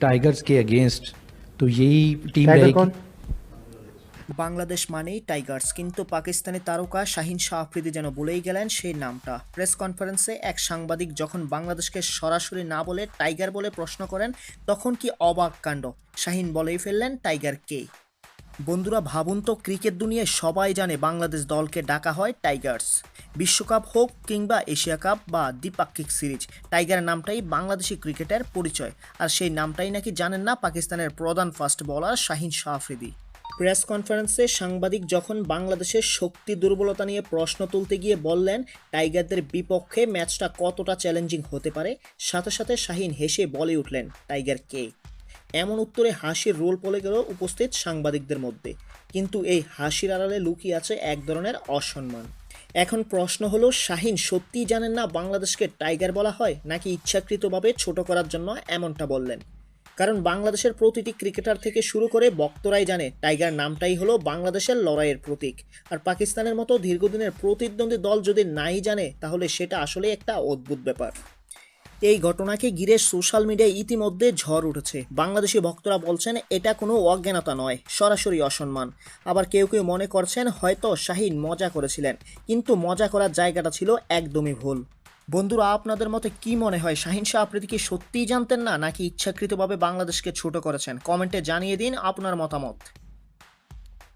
Tigers के against तो यही टीम टाइगर रहेगी कौन বাংলাদেশ মানেই টাইগার্স কিন্তু পাকিস্তানি তারকা শাহিন শাহ আফ্রিদি যেন বলেই গেলেন সেই নামটা প্রেস কনফারেন্সে এক সাংবাদিক যখন বাংলাদেশকে সরাসরি না বলে টাইগার বলে প্রশ্ন করেন তখন কি অবাক কাণ্ড শাহিন বলেই ফেললেন টাইগার কে বন্ধুরা ভাবুন তো, ক্রিকেট দুনিয়ায় সবাই জানে বাংলাদেশ দলকে ডাকা হয় টাইগার্স। বিশ্বকাপ হোক কিংবা এশিয়া কাপ বা দ্বিপাক্ষিক সিরিজ টাইগার নামটাই বাংলাদেশি ক্রিকেটের পরিচয়। আর সেই নামটাই নাকি জানেন না পাকিস্তানের প্রধান fast bowler Shaheen Shah Afridi press কনফারেন্সে সাংবাদিক যখন বাংলাদেশের শক্তি দুর্বলতা নিয়ে প্রশ্ন তুলতে গিয়ে বললেন, টাইগারদের বিপক্ষে ম্যাচটা কতটা চ্যালেঞ্জিং হতে পারে? সাথে সাথে শাহিন হেসে বলে উঠলেন, টাইগার কে? এমন উত্তরে হাসির রোল পলে গেল উপস্থিত সাংবাদিকদের মধ্যে। কিন্তু এই হাসির আড়ালে লুকিয়ে আছে এক ধরনের অসম্মান। এখন প্রশ্ন হলো, শাহিন সত্যিই জানেন না বাংলাদেশকে টাইগার বলা হয়, নাকি ইচ্ছাকৃতভাবে ছোট করার জন্য এমনটা বললেন? কারণ বাংলাদেশের প্রতিটি ক্রিকেটার থেকে শুরু করে বক্তরাই জানে, টাইগার নামটাই হলো বাংলাদেশের লড়াইয়ের প্রতীক। আর পাকিস্তানের মতো দীর্ঘদিনের প্রতিদ্বন্দ্বী দল যদি নাই জানে, তাহলে সেটা আসলে একটা অদ্ভুত ব্যাপার। এই ঘটনাকে ঘিরে সোশ্যাল মিডিয়ায় ইতিমধ্যে ঝড় উঠেছে। বাংলাদেশি ভক্তরা বলছেন, এটা কোনো অজ্ঞানতা নয়, সরাসরি অসম্মান। আবার কেউ কেউ মনে করছেন, হয়তো শাহিন মজা করেছিলেন, কিন্তু মজা করার জায়গাটা ছিল একদমই ভুল। বন্ধুরা, আপনাদের মতে কি মনে হয়? শাহিন শাহ আফ্রিদি কি সত্যিই জানতেন না, নাকি ইচ্ছাকৃতভাবে বাংলাদেশকে ছোট করেছেন? কমেন্টে জানিয়ে দিন আপনার মতামত।